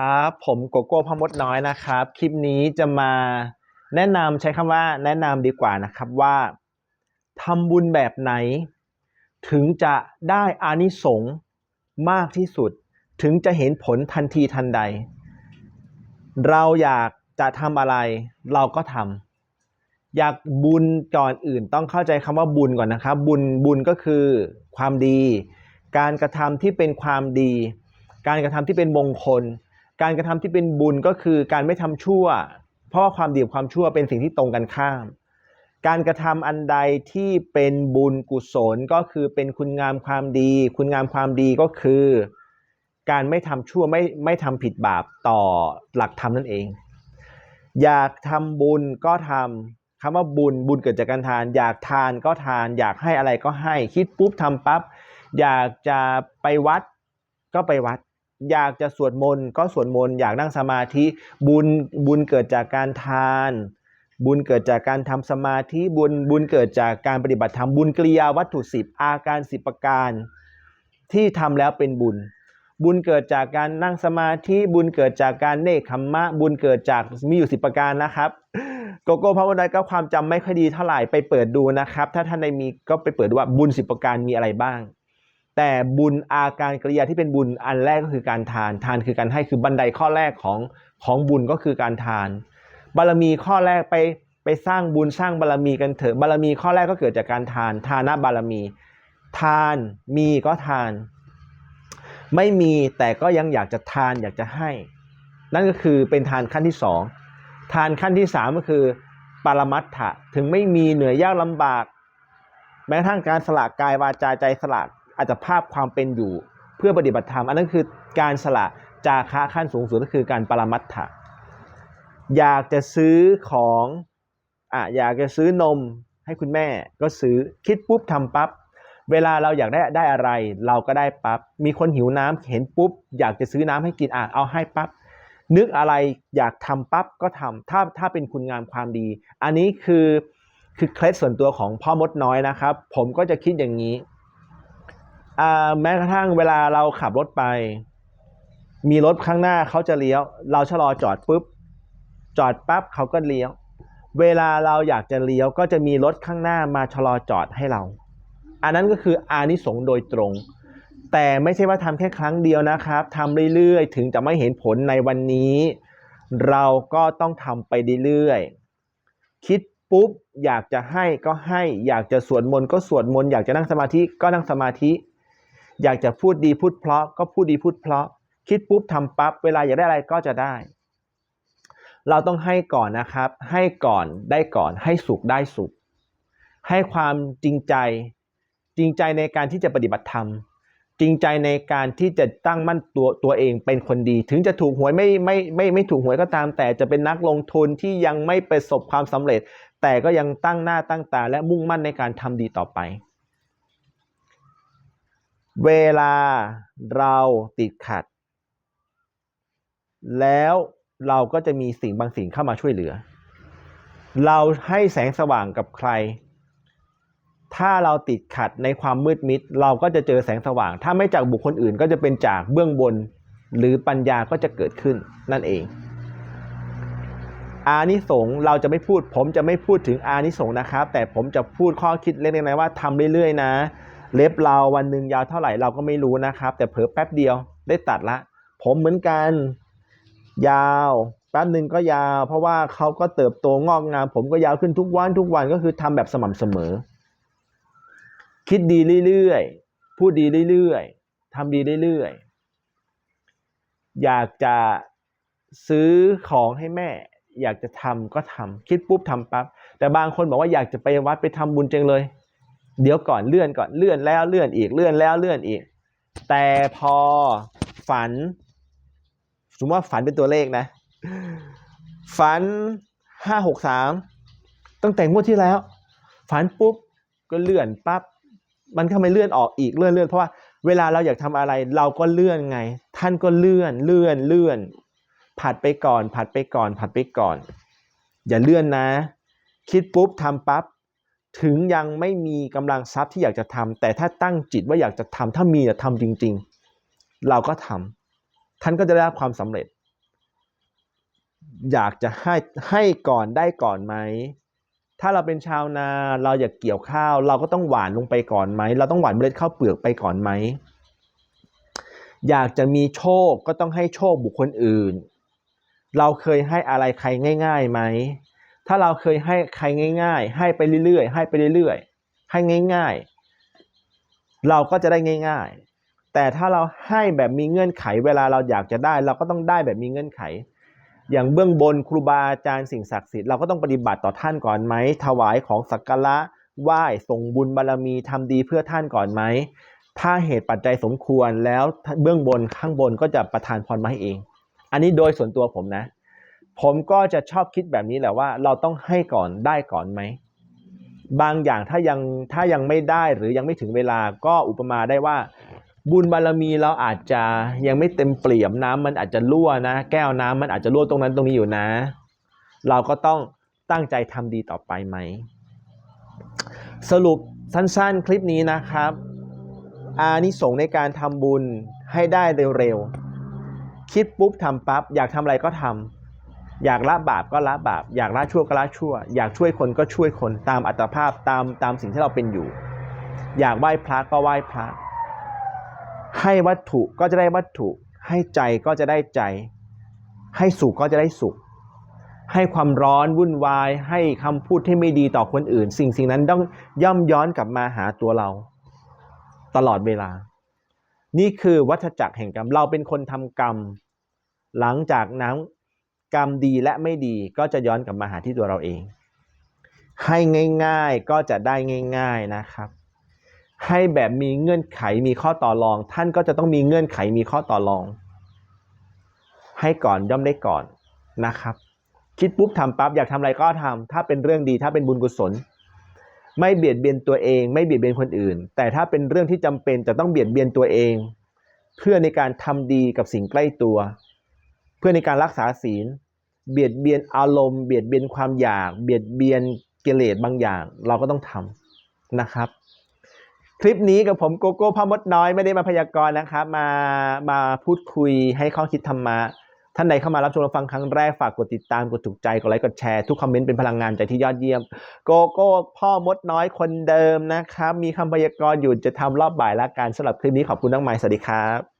ครับ ผมโกโก้พมดน้อยนะครับ คลิปนี้จะมาแนะนำใช้คำว่าแนะนำดีกว่านะครับว่าทำบุญแบบไหน ถึงจะได้อานิสงส์มากที่สุด ถึงจะเห็นผลทันทีทันใด เราอยากจะทำอะไร เราก็ทำอยากบุญก่อนอื่นต้องเข้าใจคำว่าบุญก่อนนะครับ บุญบุญก็คือความดี การกระทำที่เป็นความดีการกระทำที่เป็นมงคล การกระทำที่เป็นบุญก็คือการไม่ทำชั่ว เพราะว่าความดีกับความชั่วเป็นสิ่งที่ตรงกันข้าม การกระทำอันใดที่เป็นบุญกุศลก็คือเป็นคุณงามความดี คุณงามความดีก็คือ การไม่ทำชั่วไม่ไม่ทำผิดบาปต่อหลักธรรมนั่นเอง อยากทำบุญก็ทำคำว่าบุญบุญเกิดจากการทาน อยากทานก็ทาน อยากให้อะไรก็ให้ คิดปุ๊บทำปั๊บอยากจะไปวัดก็ไปวัด อยากจะสวดมนต์ก็สวดมนต์อยากนั่งสมาธิบุญบุญเกิดจากการทาน บุญเกิดจากการทำสมาธิบุญบุญเกิดจากการปฏิบัติธรรมบุญกริยาวัตถุสิบอาการสิบประการ ที่ทำแล้วเป็นบุญ บุญเกิดจากการนั่งสมาธิบุญเกิดจากการเนคขมมะ บุญเกิดจากมีอยู่สิบประการนะครับโกโก้พระวันใดก็ความจำไม่ค่อยดีเท่าไหร่ไปเปิดดูนะครับ ถ้าท่านใดมีก็ไปเปิดดูว่าบุญสิบประการมีอะไรบ้าง แต่บุญอาการกริยาที่เป็นบุญอันแรกก็คือการทาน ทานคือการให้คือบันไดข้อแรกของของบุญก็คือการทาน บารมีข้อแรกไปไปสร้างบุญสร้างบารมีกันเถอะบารมีข้อแรกก็เกิดจากการทาน ทานะบารมี ทานมีก็ทาน ไม่มีแต่ก็ยังอยากจะทานอยากจะให้ นั่นก็คือเป็นทานขั้นที่สองทานขั้นที่สามก็คือปรมัตถะถึงไม่มีเหนื่อยยากลำบาก แม้กระทั่งการสละกายวาจาใจสละ อาจจะภาพความเป็นอยู่ เพื่อปฏิบัติธรรม อันนั้นคือการสละจาคะขั้นสูงสุดก็คือการปรมัตถะอยากจะซื้อของอะอยากจะซื้อนมให้คุณแม่ก็ซื้อคิดปุ๊บทำปั๊บเวลาเราอยากได้ได้อะไร เราก็ได้ปั๊บมีคนหิวน้ำเห็นปุ๊บ อยากจะซื้อน้ำให้กินอะเอาให้ปั๊บนึกอะไรอยากทำปั๊บก็ทำถ้าถ้าเป็นคุณงามความดี อันนี้คือคือเคล็ดส่วนตัวของพ่อมดน้อยนะครับ ผมก็จะคิดอย่างนี้ แม้กระทั่งเวลาเราขับรถไป มีรถข้างหน้าเขาจะเลี้ยว เราชะลอจอดปุ๊บ จอดปั๊บเขาก็เลี้ยว เวลาเราอยากจะเลี้ยวก็จะมีรถข้างหน้ามาชะลอจอดให้เรา อันนั้นก็คืออานิสงส์โดยตรง แต่ไม่ใช่ว่าทำแค่ครั้งเดียวนะครับทำเรื่อยๆ ถึงจะไม่เห็นผลในวันนี้ เราก็ต้องทำไปเรื่อยๆ คิดปุ๊บอยากจะให้ก็ให้ อยากจะสวดมนต์ก็สวดมนต์ อยากจะนั่งสมาธิก็นั่งสมาธิ อยากจะพูดดีพูดเพราะก็พูดดีพูดเพราะ คิดปุ๊บทำปั๊บเวลาอยากได้อะไรก็จะได้ เราต้องให้ก่อนนะครับ ให้ก่อนได้ก่อน ให้สุขได้สุข ให้ความจริงใจจริงใจในการที่จะปฏิบัติธรรม จริงใจในการที่จะตั้งมั่นตัวตัวเองเป็นคนดี ถึงจะถูกหวยไม่ไม่ไม่ไม่ถูกหวยก็ตาม แต่จะเป็นนักลงทุนที่ยังไม่ประสบความสำเร็จ แต่ก็ยังตั้งหน้าตั้งตาและมุ่งมั่นในการทำดีต่อไป เวลาเราติดขัด แล้วเราก็จะมีสิ่งบางสิ่งเข้ามาช่วยเหลือ เราให้แสงสว่างกับใคร ถ้าเราติดขัดในความมืดมิด เราก็จะเจอแสงสว่าง ถ้าไม่จากบุคคลอื่นก็จะเป็นจากเบื้องบน หรือปัญญาก็จะเกิดขึ้นนั่นเอง อานิสงส์เราจะไม่พูด ผมจะไม่พูดถึงอานิสงส์นะครับ แต่ผมจะพูดข้อคิดเล็กๆน้อยๆว่าทำเรื่อยๆนะ เล็บเราวันหนึ่งยาวเท่าไหร่เราก็ไม่รู้นะครับ แต่เผลอแป๊บเดียวได้ตัดละ ผมเหมือนกัน ยาวแป๊บหนึ่งก็ยาว เพราะว่าเขาก็เติบโตงอกงาม ผมก็ยาวขึ้นทุกวันทุกวันก็คือทำแบบสม่ำเสมอ คิดดีเรื่อยๆพูดดีเรื่อยๆทำดีเรื่อยๆอยากจะซื้อของให้แม่ อยากจะทำก็ทำคิดปุ๊บทำปั๊บแต่บางคนบอกว่าอยากจะไปวัดไปทำบุญจังเลย เดี๋ยวก่อนเลื่อนก่อนเลื่อนแล้วเลื่อนอีกเลื่อนแล้วเลื่อนอีก แต่พอฝันสมมติว่าฝันเป็นตัวเลขนะ ฝันห้าหกสามตั้งแต่งวดที่แล้ว ฝันปุ๊บก็เลื่อนปั๊บมันทำไมเลื่อนออกอีกเลื่อนเลื่อนเพราะว่าเวลาเราอยากทำอะไรเราก็เลื่อนไง ท่านก็เลื่อนเลื่อนเลื่อน ผัดไปก่อน ผัดไปก่อน ผัดไปก่อน อย่าเลื่อนนะ คิดปุ๊บทำปั๊บ ถึงยังไม่มีกำลังทรัพย์ที่อยากจะทำแต่ถ้าตั้งจิตว่าอยากจะทำถ้ามีจะทำจริง ๆ เราก็ทำท่านก็จะได้รับความสำเร็จ อยากจะให้ให้ก่อนได้ก่อนไหมถ้าเราเป็นชาวนาเราอยากเกี่ยวข้าว เราก็ต้องหว่านลงไปก่อนไหม เราต้องหว่านเมล็ดข้าวเปลือกไปก่อนไหม อยากจะมีโชคก็ต้องให้โชคบุคคลอื่น เราเคยให้อะไรใครง่ายๆไหม ถ้าเราเคยให้ใครง่าย ๆ ให้ไปเรื่อยๆให้ไปเรื่อยๆให้ง่าย ๆ เราก็จะได้ง่าย ๆ แต่ถ้าเราให้แบบมีเงื่อนไข เวลาเราอยากจะได้ เราก็ต้องได้แบบมีเงื่อนไข อย่างเบื้องบนครูบาอาจารย์สิ่งศักดิ์สิทธิ์เราก็ต้องปฏิบัติต่อท่านก่อนไหมถวายของสักการะไหว้ส่งบุญบารมีทำดีเพื่อท่านก่อนไหมถ้าเหตุปัจจัยสมควรแล้วเบื้องบนข้างบนก็จะประทานพรมาให้เอง อันนี้โดยส่วนตัวผมนะ ผมก็จะชอบคิดแบบนี้แหละว่า เราต้องให้ก่อนได้ก่อนไหม บางอย่างถ้ายังถ้ายังไม่ได้หรือยังไม่ถึงเวลาก็อุปมาได้ว่า บุญบารมีเราอาจจะยังไม่เต็มเปี่ยมน้ำมันอาจจะรั่วนะ แก้วน้ำมันอาจจะรั่วตรงนั้นตรงนี้อยู่นะ เราก็ต้องตั้งใจทำดีต่อไปไหม สรุปสั้นๆคลิปนี้นะครับ อานิสงส์ในการทำบุญให้ได้เร็วๆคิดปุ๊บทำปั๊บอยากทำอะไรก็ทำ อยากละบาปก็ละบาป อยากละชั่วก็ละชั่ว อยากช่วยคนก็ช่วยคนตามอัตภาพตามตามสิ่งที่เราเป็นอยู่ อยากไหว้พระก็ไหว้พระ ให้วัตถุก็จะได้วัตถุ ให้ใจก็จะได้ใจ ให้สุขก็จะได้สุข ให้ความร้อนวุ่นวาย ให้คำพูดที่ไม่ดีต่อคนอื่น สิ่งสิ่งนั้นต้องย่อมย้อนกลับมาหาตัวเรา ตลอดเวลา นี่คือวัฏจักรแห่งกรรมเราเป็นคนทำกรรม หลังจากนั้น กรรมดีและไม่ดีก็จะย้อนกลับมาหาที่ตัวเราเอง ให้ง่าย ๆก็จะได้ง่าย ๆนะครับ ให้แบบมีเงื่อนไขมีข้อต่อรอง ท่านก็จะต้องมีเงื่อนไขมีข้อต่อรอง ให้ก่อนย่อมได้ก่อนนะครับ คิดปุ๊บทำปั๊บอยากทำอะไรก็ทำถ้าเป็นเรื่องดีถ้าเป็นบุญกุศล ไม่เบียดเบียนตัวเอง ไม่เบียดเบียนคนอื่น แต่ถ้าเป็นเรื่องที่จำเป็นจะต้องเบียดเบียนตัวเอง เพื่อในการทำดีกับสิ่งใกล้ตัว เพื่อในการรักษาศีล เบียดเบียนอารมณ์เบียดเบียนความอยาก เบียดเบียนกิเลสบางอย่าง เราก็ต้องทำนะครับ คลิปนี้กับผมโกโก้พ่อมดน้อยไม่ได้มาพยากรณ์นะครับ มามาพูดคุยให้ข้อคิดธรรมะท่านใดเข้ามารับชมรับฟังครั้งแรกฝากกดติดตามกดถูกใจกดไลค์กดแชร์ทุกคอมเมนต์เป็นพลังงานใจที่ยอดเยี่ยม โกโก้พ่อมดน้อยคนเดิมนะครับ มีคำพยากรณ์อยู่จะทำรอบบ่ายละกันสำหรับคลิปนี้ขอบคุณน้งไม้สวัสดีครับ